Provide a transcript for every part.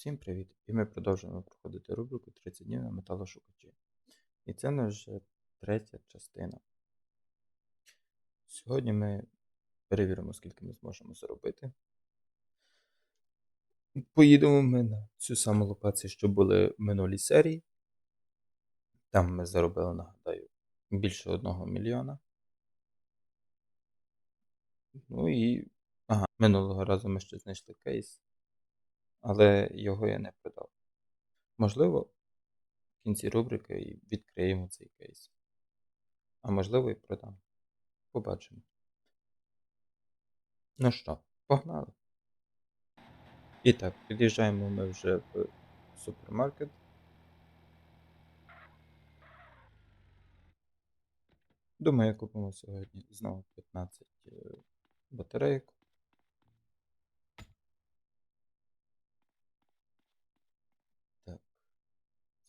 Всім привіт! І ми продовжуємо проходити рубрику 30 днів на металошукачі. І це наша третя частина. Сьогодні ми перевіримо, скільки ми зможемо заробити. Поїдемо ми на цю саму локацію, що були в минулій серії. Там ми заробили, нагадаю, більше 1 мільйона. Ну і. Ага, минулого разу ми ще знайшли кейс, але його я не продав. Можливо, в кінці рубрики відкриємо цей кейс. А можливо і продам. Побачимо. Ну що, погнали. І так, під'їжджаємо ми вже в супермаркет. Думаю, купимо сьогодні знову 15 е, батарейок.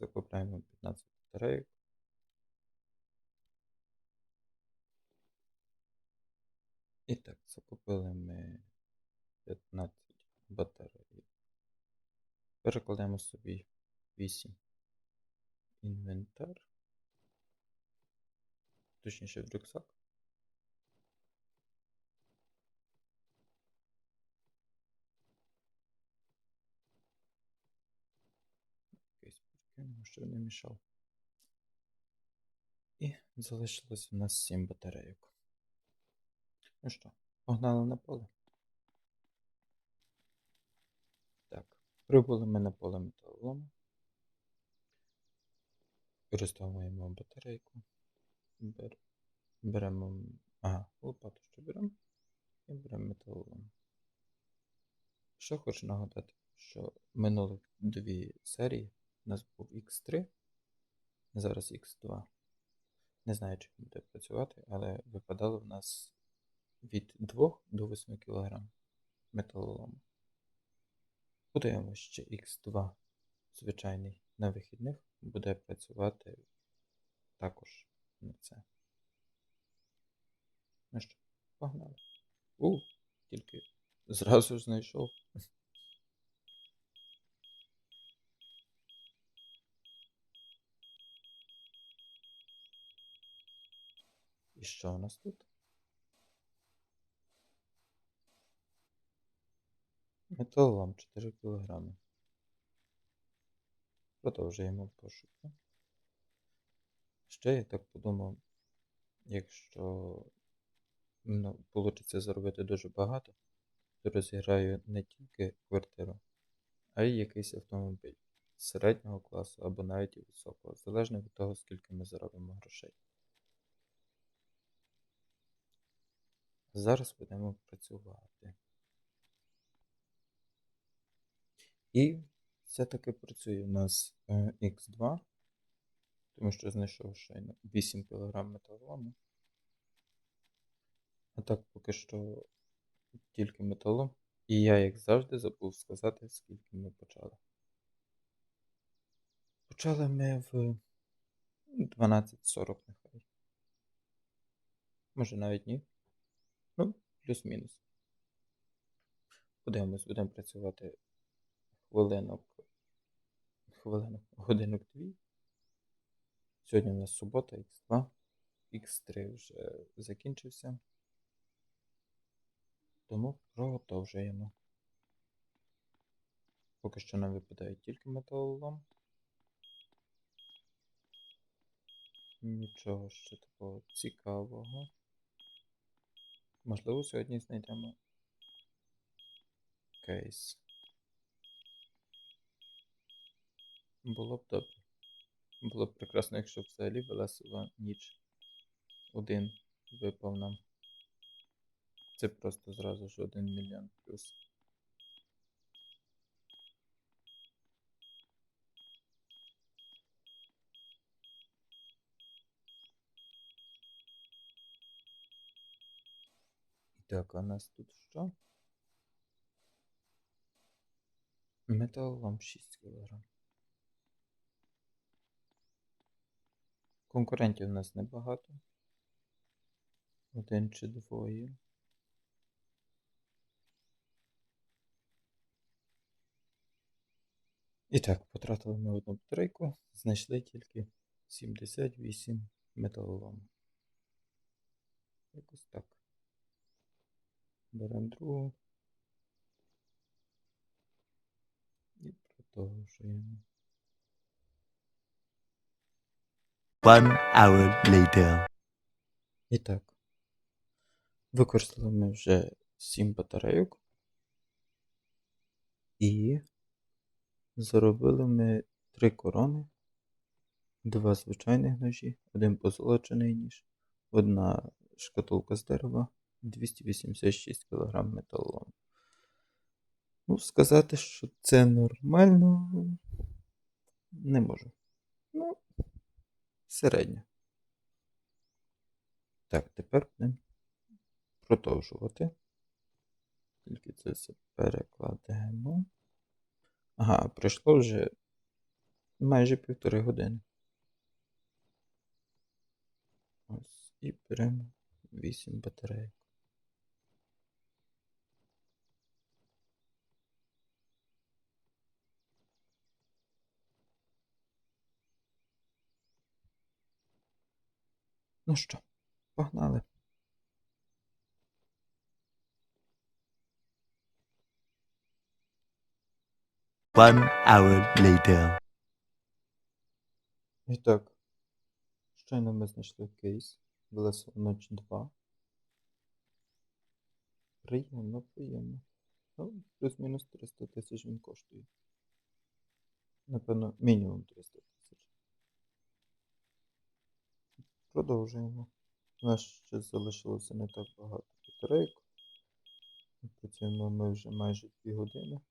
Закупляємо 15 батарейок. І так, закупили ми 15 батарей. Перекладемо собі 8 інвентар. Точніше в рюкзак. Якийсь прикинемо, що не мішав. І залишилось у нас 7 батарейок. Ну що, погнали на поле? Так, прибули ми на поле металолому. Використовуємо батарейку. Бер... Беремо. Ага, лопату ще беремо. І беремо металолом. Що хочу нагадати, що минулих дві серії у нас був X3, зараз X2. Не знаю, чи буде працювати, але випадало в нас від 2 до 8 кг металолому. Подивимося, ще X2 звичайний на вихідних буде працювати також на це. Ну що, погнали. У, тільки зразу знайшов. І що у нас тут? Металолом 4 кг. Продовжуємо пошуки. Ще я так подумав, якщо ну, вийде заробити дуже багато, то розіграю не тільки квартиру, а й якийсь автомобіль середнього класу або навіть високого, залежно від того, скільки ми заробимо грошей. Зараз будемо працювати. І все-таки працює у нас е, X2, тому що знайшов щойно 8 кг металолому. А так поки що тільки металом. І я, як завжди, забув сказати, скільки ми почали. Почали ми в 12.40 нехай. Може навіть ні. Ну, плюс-мінус. Подивимось, будемо працювати хвилинок. Хвилинок, годинок дві. Сьогодні у нас субота, Х2. Х3 вже закінчився. Тому продовжуємо. Поки що нам випадає тільки металолом. Нічого ще такого цікавого. Можливо, сьогодні знайдемо кейс. Було б добре. Було б прекрасно, якщо взагалі Велесова ніч один випав нам. Це просто зразу ж один мільйон плюс. Так, а у нас тут що? Металолом 6 кг. Конкурентів у нас небагато. Один чи двоє. І так, потратили ми одну батарейку, знайшли тільки 78 металолому. Якось так. Беремо другу. І продовжуємо. One hour later. І так. Використали ми вже 7 батарейок. І заробили ми 3 корони, два звичайних ножі, один позолочений ніж, одна шкатулка з дерева, 286 кг металолому. Ну, сказати, що це нормально, не можу. Ну, середньо. Так, тепер будемо продовжувати. Тільки це все перекладемо. Ага, пройшло вже майже півтори години. Ось, і беремо 8 батарейок. Ну що, погнали. One hour later. І так, щойно ми знайшли кейс Велесо Ночь 2. Приємно, приємно. Ну, плюс-мінус 300 тисяч він коштує. Напевно, мінімум 300 тисяч. Продовжуємо. У нас ще залишилося не так багато батарейок. Працюємо ми вже майже 2 години.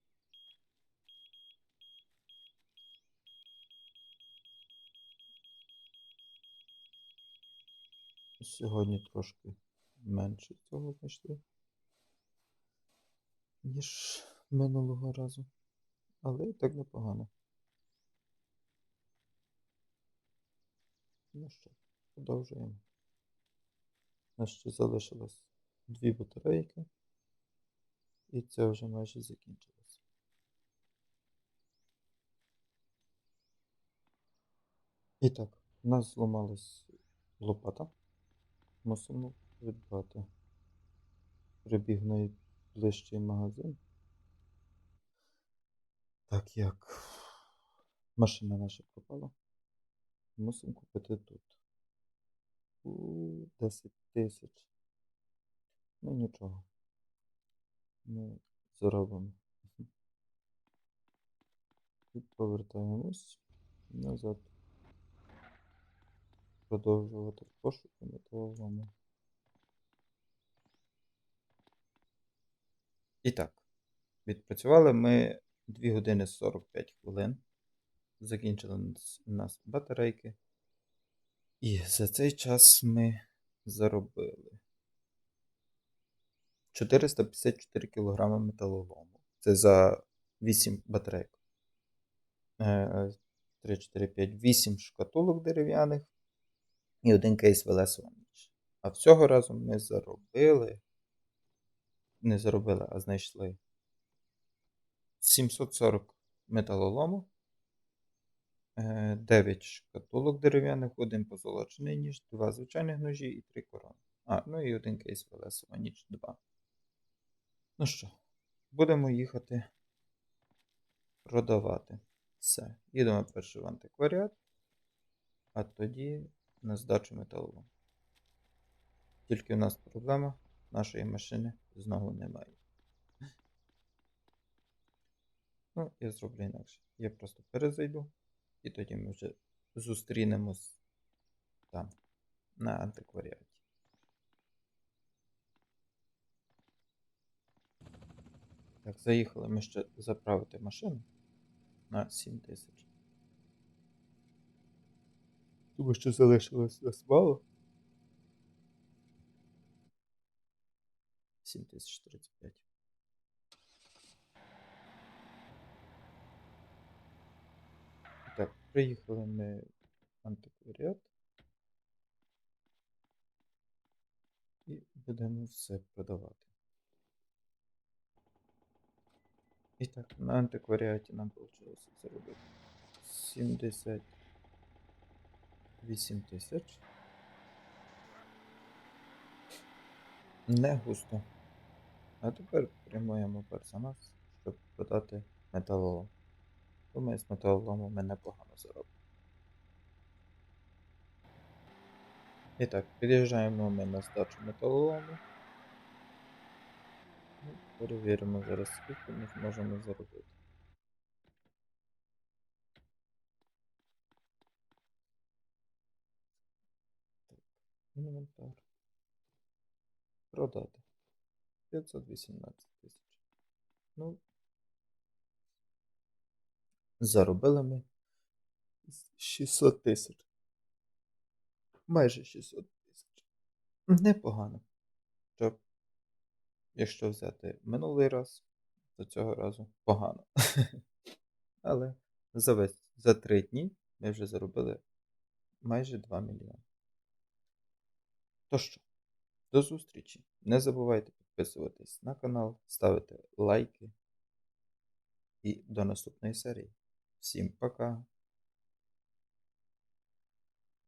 Сьогодні трошки менше цього знайшли, ніж минулого разу. Але і так непогано. Ну що, продовжуємо. У нас ще залишилось дві батарейки. І це вже майже закінчилось. І так, у нас зламалась лопата. Мусимо придбати. Прибіг найближчий магазин. Так як машина наша пропала. Мусимо купити тут. У 10 тисяч. Ну нічого. Ми заробимо. І повертаємось назад. Продовжувати пошуки металолому. І так, відпрацювали ми 2 години 45 хвилин. Закінчили у нас батарейки. І за цей час ми заробили 454 кг металолому. Це за 8 батарейок. 3, 4, 5, 8 шкатулок дерев'яних і один кейс Велесович. А всього разу ми заробили. Не заробили, а знайшли 740 металолому, 9 шкатулок дерев'яних, один позолочений ніж, 2 звичайних ножі і 3 корони. А, ну і один кейс Велесова ніч 2. Ну що, будемо їхати продавати. Все. Їдемо перше в антикваріат, а тоді на здачу металолому. Тільки в нас проблема, нашої машини знову немає. Ну, я зроблю інакше. Я просто перезайду, і тоді ми вже зустрінемось там, на антикваріаті. Так, заїхали ми ще заправити машину на 7 тисяч. Тому що залишилось нас мало. 7035. І Так, приїхали ми в антикваріат. І будемо все продавати. І так, на антикваріаті нам вийшло заробити 78 тисяч. Не густо. А тепер прямуємо персонаж, щоб продати металолом. Думаю, з металолому ми непогано заробимо. І так, під'їжджаємо ми на здачу металолому. Ну, Перевіримо зараз, скільки ми зможемо заробити. Інвентар. Продати. 518 тисяч. Ну. Заробили ми 600 тисяч. Майже 600 тисяч. Непогано. Щоб, якщо взяти минулий раз, то цього разу погано. Але за весь за 3 дні ми вже заробили майже 2 мільйони. То що, до зустрічі. Не забувайте підписуватись на канал, ставити лайки. І до наступної серії. Всім пока!